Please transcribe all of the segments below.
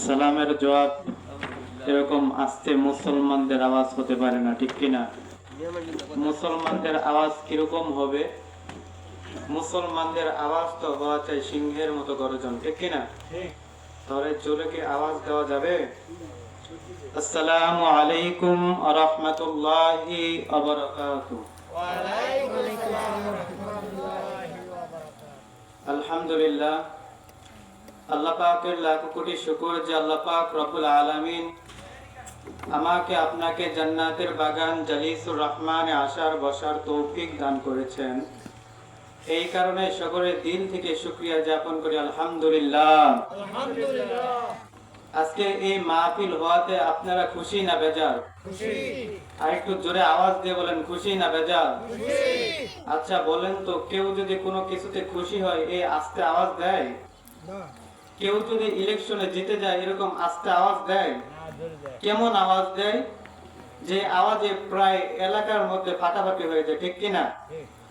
সালামের জবাব এরকম আস্তে মুসলমানদের আওয়াজ হতে পারে না ঠিক কিনা? মুসলমানদের আওয়াজ কীরকম হবে? মুসলমানদের আওয়াজ তো হওয়া চাই সিংহের মতো গর্জন ঠিক কিনা? তাহলে জোরে কি আওয়াজ দেওয়া যাবে? আসসালামু আলাইকুম রহমতুল্লাহি আলহামদুলিল্লাহ। আল্লাহ পাকের লাখ কোটি শুকর যে আল্লাহ পাক রব্বুল আলামিন আমাকে আপনাকে জান্নাতের বাগান জালিসুর রহমানে আসার বসার তৌফিক দান করেছেন। এই কারণে সকলের দিল থেকে শুক্রিয়া জ্ঞাপন করি আলহামদুলিল্লাহ। আজকে এই মাহফিল হওয়াতে আপনারা খুশি না বেজার? আর একটু জোরে আওয়াজ দিয়ে বলেন খুশি না বেজার? আচ্ছা বলেন তো কেউ যদি কোনো কিছুতে খুশি হয় এই আস্তে আওয়াজ দেয়? কেউ যদি ইলেকশনে জিতে যায়, এরকম আস্তে আওয়াজ দেয়? কেমন আওয়াজ দেয়? যে আওয়াজে প্রায় এলাকার মধ্যে ফাটাফাটি হয়ে যায়, ঠিক কিনা?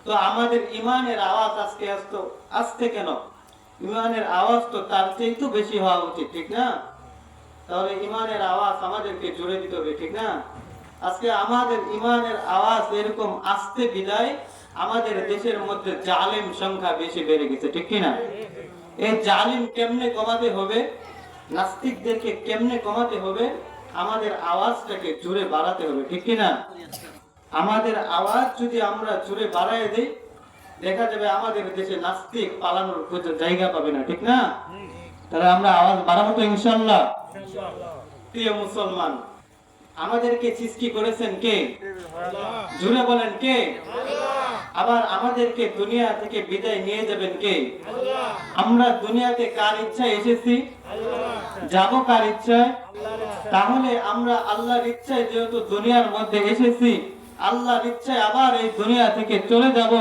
তো আমাদের ইমানের আওয়াজ আজকে আসতো আসতে কেন ইমানের আওয়াজ তো তার চেয়ে তো বেশি হওয়া উচিত, ঠিক না? তাহলে ইমানের আওয়াজ আমাদেরকে জুড়ে দিতে হবে, ঠিক না? আজকে আমাদের ইমানের আওয়াজ এরকম আসতে বিদায় আমাদের দেশের মধ্যে জালিম সংখ্যা বেশি বেড়ে গেছে, ঠিক কিনা? এই জালিম কেমনে কমাতে হবে? নাস্তিকদেরকে কেমনে কমাতে হবে? আমাদের আওয়াজটাকে জুড়ে বাড়াতে হবে, ঠিক কিনা? আমাদের আওয়াজ যদি আমরা জুড়ে বাড়ায় দিই, দেখা যাবে আমাদের দেশে নাস্তিক পালানোর জায়গা পাবে না, ঠিক না? তাহলে আমরা আওয়াজ বাড়াবো তো ইনশাল্লাহ প্রিয় মুসলমান, আমাদেরকে সৃষ্টি করেছেন কে? জুড়ে বলেন কে? আবার আমাদেরকে দুনিয়া থেকে বিদায় নিয়ে যাবেন কে? আমরা দুনিয়াতে কার ইচ্ছায় এসেছি? যাব কার ইচ্ছায়? তাহলে আমরা আল্লাহর ইচ্ছায় যেহেতু দুনিয়ার মধ্যে এসেছি, আল্লাহর ইচ্ছায় আবার এই দুনিয়া থেকে চলে যাব।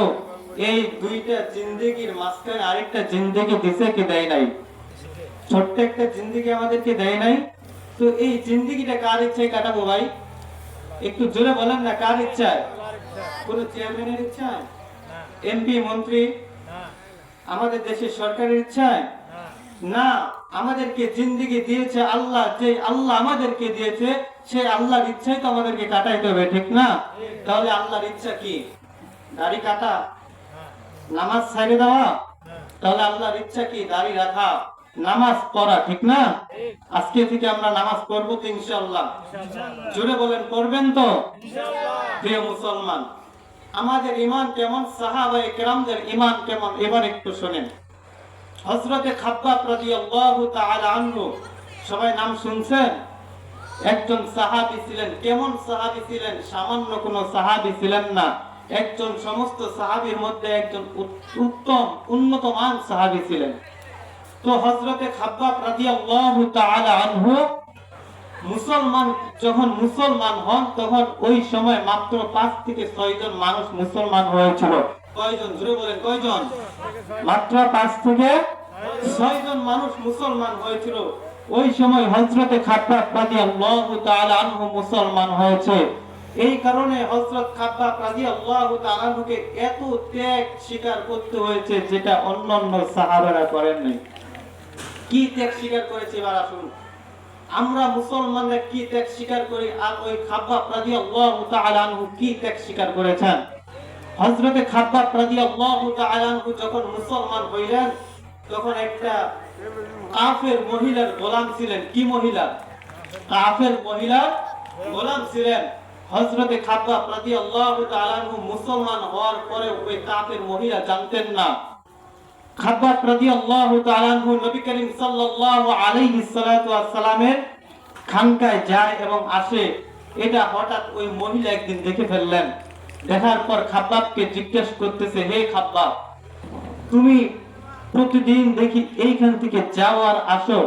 এই দুইটা জিন্দগির মাঝখানে আরেকটা জিন্দগি দিছে কি দেয় নাই। ছোট্ট একটা জিন্দগি আমাদেরকে দেয় নাই। তো এই জিন্দগিটা কার ইচ্ছায় কাটাবো ভাই? একটু জোরে বলেন না কার ইচ্ছায়? কোন চেয়ারম্যানের ইচ্ছায়? এমপি মন্ত্রী? আমাদের দেশের সরকারের ইচ্ছায়? না। আমাদেরকে জিন্দিগি দিয়েছে আল্লাহ যে আল্লাহ আমাদেরকে দিয়েছে সেই আল্লাহর ইচ্ছাই তো আমাদেরকে কাটাইতে হবে ঠিক না? তাহলে আল্লাহর ইচ্ছা কি? দাড়ি কাটা? নামাজ ছাড়ে দেওয়া? তাহলে আল্লাহর ইচ্ছা কি? দাড়ি রাখা? নামাজ পড়া ঠিক না? আজকে থেকে আমরা নামাজ পড়ব তো ইনশাল্লাহ জুড়ে বলেন পড়বেন তো? প্রিয় মুসলমান আমাদের ইমান কেমন? সাহাবা কেরামদের ইমান কেমন? এবার একটু শোনেন। হজরতে আনহু সবাই নাম শুনছেন? একজন সাহাবী ছিলেন। কেমন সাহাবী ছিলেন? সামান্য কোন সাহাবী ছিলেন না। একজন সমস্ত সাহাবীর মধ্যে একজন উত্তম উন্নত মান সাহাবী ছিলেন। তো হজরতে খাব্বাব রাদিয়াল্লাহু তাআলা মুসলমান, যখন মুসলমান হন, তখন ওই সময় মাত্র পাঁচ থেকে ছয় জন মানুষ মুসলমান হয়েছিল। কয়জন? জুড়ে বলেন, কয়জন? মাত্র পাঁচ থেকে ছয় জন মানুষ মুসলমান হয়েছিল। ওই সময় হজরতে খাব্বাব রাদিয়াল্লাহু তাআলা মুসলমান হয়েছে। এই কারণে হজরত খাব্বাব রাদিয়াল্লাহু তাআলা এত ত্যাগ স্বীকার করতে হয়েছে, যেটা অন্যান্য সাহাবারা করেন নাই কি ত্যাগ স্বীকার করেছে এবার আসুন। আমরা মুসলমানরা কি ত্যাগ স্বীকার করি? আর ওই খাব্বাব রাদিয়াল্লাহু তাআলা আনহু কি ত্যাগ স্বীকার করেছেন? হযরতে খাব্বাব রাদিয়াল্লাহু তাআলা আনহু যখন মুসলমান হইলেন, তখন একটা কাফের মহিলার গোলাম ছিলেন। কি মহিলা? কাফের মহিলার গোলাম ছিলেন। হযরতে খাব্বাব রাদিয়াল্লাহু তাআলা আনহু মুসলমান হওয়ার পরে ওই কাফের মহিলা জানতেন না। খাব্বাব রাদিয়াল্লাহু তাআলা নবী করিম সাল্লাল্লাহু আলাইহি সাল্লাতু ওয়াসসালামের খানকায় যায় এবং আসে। এটা হঠাৎ ওই মহিলা একদিন দেখে ফেললেন। দেখার পর খাব্বাবকে জিজ্ঞেস করতেছে, হে খাব্বাব তুমি প্রতিদিন দেখি এইখান থেকে যাও আর আসো।